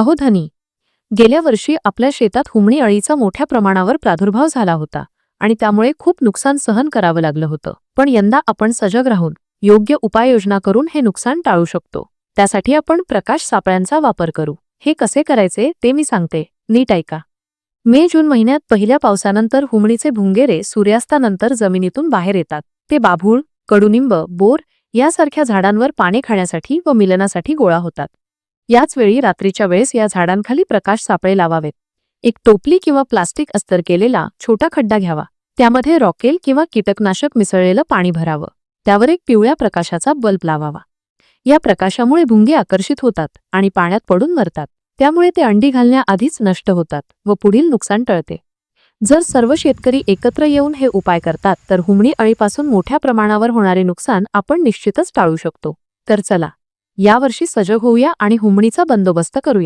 अहो धनी गेल्या वर्षी आपल्या शेतात हुमणी अळीचा मोठ्या प्रमाणावर प्रादुर्भाव झाला होता आणि त्यामुळे खूप नुकसान सहन करावं लागलं होतं. पण यंदा आपण सजग राहून योग्य उपाययोजना करून हे नुकसान टाळू शकतो. त्यासाठी आपण प्रकाश सापळ्यांचा वापर करू. हे कसे करायचे ते मी सांगते. नीट ऐका. मे जून महिन्यात पहिल्या पावसानंतर हुमणीचे भुंगेरे सूर्यास्तानंतर जमिनीतून बाहेर येतात. ते बाभूळ कडुनिंब बोर यासारख्या झाडांवर पाने खाण्यासाठी व मिलनासाठी गोळा होतात. याच वेळी रात्रीच्या वेळेस या झाडांखाली प्रकाश सापळे लावावेत. एक टोपली किंवा प्लास्टिक अस्तर केलेला छोटा खड्डा घ्यावा. त्यामध्ये रॉकेल किंवा कीटकनाशक मिसळलेलं पाणी भरावं. त्यावर एक पिवळ्या प्रकाशाचा बल्ब लावावा. या प्रकाशामुळे भुंगे आकर्षित होतात आणि पाण्यात पडून मरतात. त्यामुळे ते अंडी घालण्याआधीच नष्ट होतात व पुढील नुकसान टळते. जर सर्व शेतकरी एकत्र येऊन हे उपाय करतात तर हुमणी अळीपासून मोठ्या प्रमाणावर होणारे नुकसान आपण निश्चितच टाळू शकतो. तर चला यावर्षी सजग होऊया आणि हुमणीचा बंदोबस्त करूया.